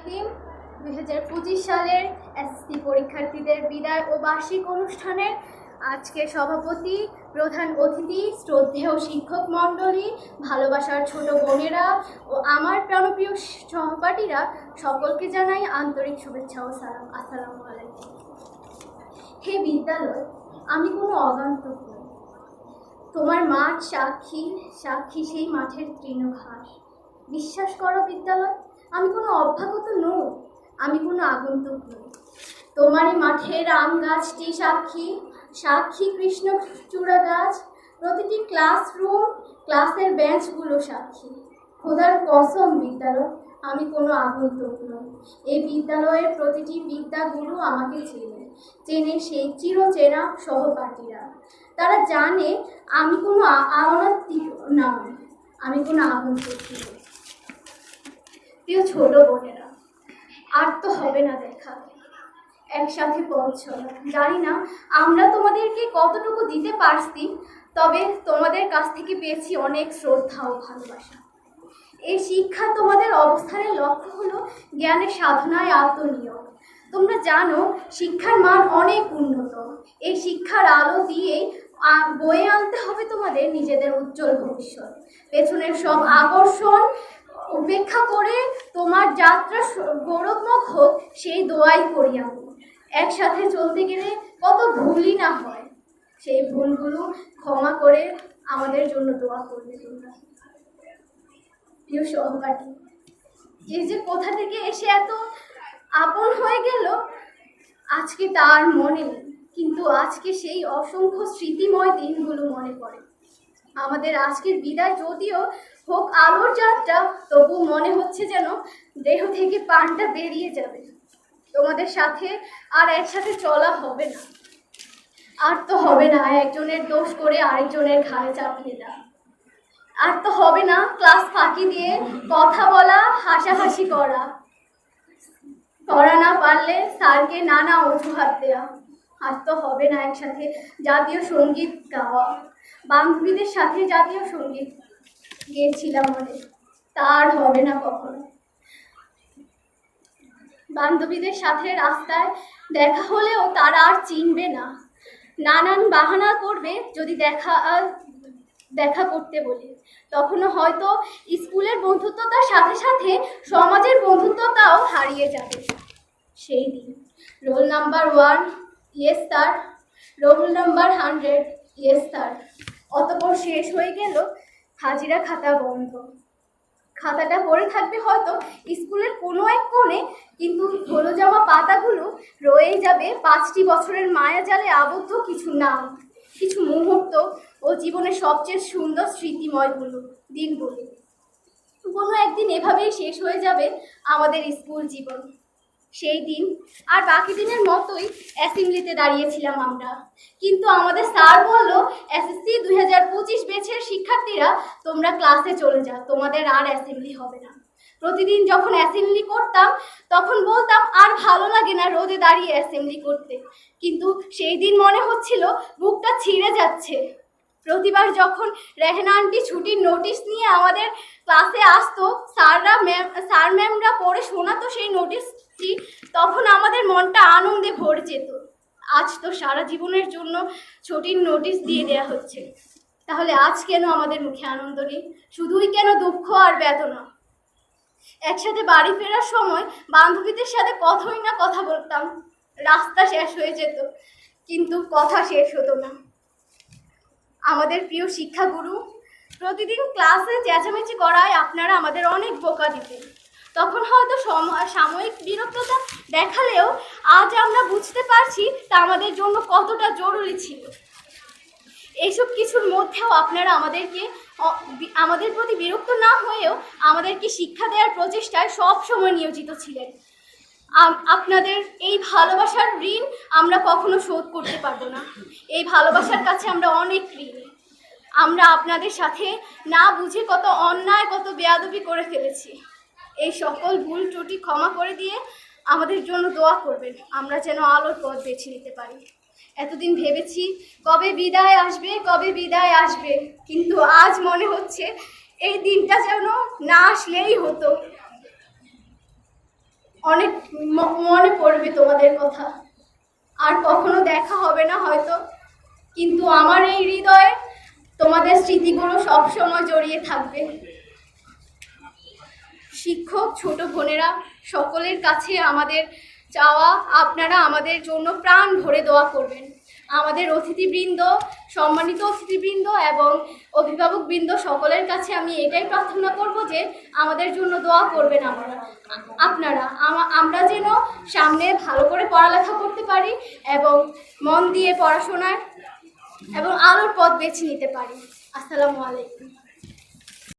রহিম দুই হাজার পঁচিশ সালের এসএসসি পরীক্ষার্থীদের বিদায় ও বার্ষিক অনুষ্ঠানের আজকে সভাপতি, প্রধান অতিথি, শ্রদ্ধেয় শিক্ষক মণ্ডলী, ভালোবাসার ছোট বোনেরা ও আমার প্রাণপ্রিয় সহপাঠীরা সকলকে জানাই আন্তরিক শুভেচ্ছা ও সালাম। আসসালামু আলাইকুম। হে বিদ্যালয়, আমি কোনো অগান্তক নই। তোমার মাঠ সাক্ষী সাক্ষী সেই মাঠের তৃণঘাস। বিশ্বাস করো বিদ্যালয় আমি কোনো অভ্যাগত নই, আমি কোনো আগন্তুক নই। তোমারই মাঠের আম গাছটি সাক্ষী সাক্ষী কৃষ্ণ চূড়া গাছ, প্রতিটি ক্লাসরুম, ক্লাসের বেঞ্চগুলো সাক্ষী। খোদার কসম বিদ্যালয়, আমি কোনো আগন্তুক নই। এই বিদ্যালয়ের প্রতিটি বিদ্যাগুরু আমাকে চেনে চেনে সেই চির চিরচেনা সহপাঠীরা। তারা জানে আমি কোনো আওনাত্মিক নয় আমি কোনো আগন্তুক নই। প্রিয় ছোট বোনেরা। আর তো হবে না দেখা। একসাথে চলা জানি না, আমরা তোমাদেরকে কতটুকু দিতে পারছি, তবে তোমাদের কাছ থেকে পেয়েছি অনেক শ্রদ্ধা ও ভালোবাসা। এই শিক্ষা তোমাদের অবস্থানের লক্ষ্য হলো জ্ঞানের সাধনায় আত্মনিয়োগ। তোমরা জানো, শিক্ষার মান অনেক উন্নত। এই শিক্ষার আলো দিয়েই বয়ে আনতে হবে তোমাদের নিজেদের উজ্জ্বল ভবিষ্যৎ। পেছনের সব আকর্ষণ উপেক্ষা করে তোমার যাত্রা গৌরবময় হোক, সেই দোয়াই করি আমি। একসাথে চলতে গেলে কত ভুলই না হয়। সেই ভুলগুলো ক্ষমা করে আমাদের জন্য দোয়া করবে তোমরা। প্রিয় সহপাঠী এই যে কোথা থেকে এসে এত আপন হয়ে গেল, আজকে তার মনে কিন্তু আজকে সেই অসংখ্য স্মৃতিময় দিনগুলো মনে পড়ে। আমাদের আজকের বিদায়। যদিও হোক আলোর যাত্রা তবু মনে হচ্ছে যেন দেহ থেকে পানটা বেরিয়ে যাবে। তোমাদের সাথে আর একসাথে চলা হবে না। আর তো হবে না, একজনের দোষ করে আরেকজনের ঘাড়ে চাপিয়ে দেওয়া। আর তো হবে না ক্লাস ফাঁকি দিয়ে কথা বলা, হাসাহাসি করা। করা না পারলে স্যারকে নানা অজুহাত দেওয়া। আর তো হবে না একসাথে জাতীয় সংগীত গাওয়া। বান্ধবীদের সাথে জাতীয় সংগীত গেয়েছিলাম অনেক তার হবে না কখনো। বান্ধবীদের সাথে রাস্তায় দেখা হলেও তারা আর চিনবে না। নানান বাহানা করবে যদি দেখা দেখা করতে বলি। তখনও হয়তো স্কুলের বন্ধুত্বতার সাথে সাথে সমাজের বন্ধুত্বতাও হারিয়ে যাবে। সেই দিন। Roll number one, yes sir roll number hundred, yes sir. অতপর শেষ হয়ে গেল হাজিরা খাতা বন্ধ। খাতাটা পড়ে থাকবে হয়তো স্কুলের কোনো এক কোণে, কিন্তু হলো জামা পাতাগুলো রয়েই যাবে পাঁচটি বছরের মায়া জালে আবদ্ধ কিছু নাম, কিছু মুহূর্ত ও জীবনের সবচেয়ে সুন্দর স্মৃতিময়গুলো, দিনগুলো। কোনো একদিন এভাবেই শেষ হয়ে যাবে আমাদের স্কুল জীবন। সেই দিন। আর বাকি দিনের মতোই অ্যাসেম্বলিতে দাঁড়িয়েছিলাম আমরা। কিন্তু আমাদের স্যার বলল এসএসসি দুই হাজার পঁচিশ বেছের শিক্ষার্থীরা, তোমরা ক্লাসে চলে যাও, তোমাদের আর অ্যাসেম্বলি হবে না। প্রতিদিন যখন অ্যাসেম্বলি করতাম, তখন বলতাম, আর ভালো লাগে না রোদে দাঁড়িয়ে অ্যাসেম্বলি করতে। কিন্তু সেই দিন মনে হচ্ছিল, বুকটা ছিঁড়ে যাচ্ছে। প্রতিবার যখন রেহেনা আন্টি ছুটির নোটিশ নিয়ে আমাদের ক্লাসে আসতো স্যাররা ম্যাম স্যার ম্যামরা পড়ে শোনাতো সেই নোটিশটি তখন আমাদের মনটা আনন্দে ভরে যেত। আজ তো সারা জীবনের জন্য ছুটির নোটিশ দিয়ে দেয়া হচ্ছে। তাহলে আজ কেন আমাদের মুখে আনন্দ নেই? শুধুই কেন দুঃখ আর বেদনা? একসাথে বাড়ি ফেরার সময় বান্ধবীদের সাথে কথাই না কথা বলতাম। রাস্তা শেষ হয়ে যেত, কিন্তু কথা শেষ হতো না। আমাদের প্রিয় শিক্ষাগুরু প্রতিদিন ক্লাসে চেঁচামেচি করায় আপনারা আমাদের অনেক বোকা দিতেন। তখন হয়তো সম- সাময়িক বিরক্ততা দেখালেও আজ আমরা বুঝতে পারছি তা আমাদের জন্য কতটা জরুরি ছিল। এইসব কিছুর মধ্যেও আপনারা আমাদেরকে আমাদের প্রতি বিরক্ত না হয়েও আমাদেরকে শিক্ষা দেওয়ার প্রচেষ্টায় সব সময় নিয়োজিত ছিলেন। আপনাদের এই ভালোবাসার ঋণ আমরা কখনো শোধ করতে পারব না। এই ভালোবাসার কাছে আমরা অনেক ঋণ। আমরা আপনাদের সাথে না বুঝে কত অন্যায়, কত বেয়াদবি করে ফেলেছি। এই সকল ভুল ত্রুটি ক্ষমা করে দিয়ে আমাদের জন্য দোয়া করবেন। আমরা যেন আলোর পথ বেছে নিতে পারি। এতদিন ভেবেছি, কবে বিদায় আসবে, কবে বিদায় আসবে, কিন্তু আজ মনে হচ্ছে এই দিনটা যেন না আসলেই হতো। অনেক মনে পড়বে তোমাদের কথা। আর কখনো দেখা হবে না হয়তো। কিন্তু আমার এই হৃদয়ে তোমাদের স্মৃতিগুলো সবসময় জড়িয়ে থাকবে। শিক্ষক, ছোট বোনেরা সকলের কাছে আমাদের চাওয়া, আপনারা আমাদের জন্য প্রাণ ভরে দোয়া করবেন। আমাদের অতিথিবৃন্দ, সম্মানিত অতিথিবৃন্দ এবং অভিভাবকবৃন্দ সকলের কাছে আমি এটাই প্রার্থনা করব যে আমাদের জন্য দোয়া করবেন আমরা আপনারা আমরা যেন সামনে ভালো করে পড়ালেখা করতে পারি এবং মন দিয়ে পড়াশোনায় এবং আলোর পথ বেছে নিতে পারি। আসসালামু আলাইকুম।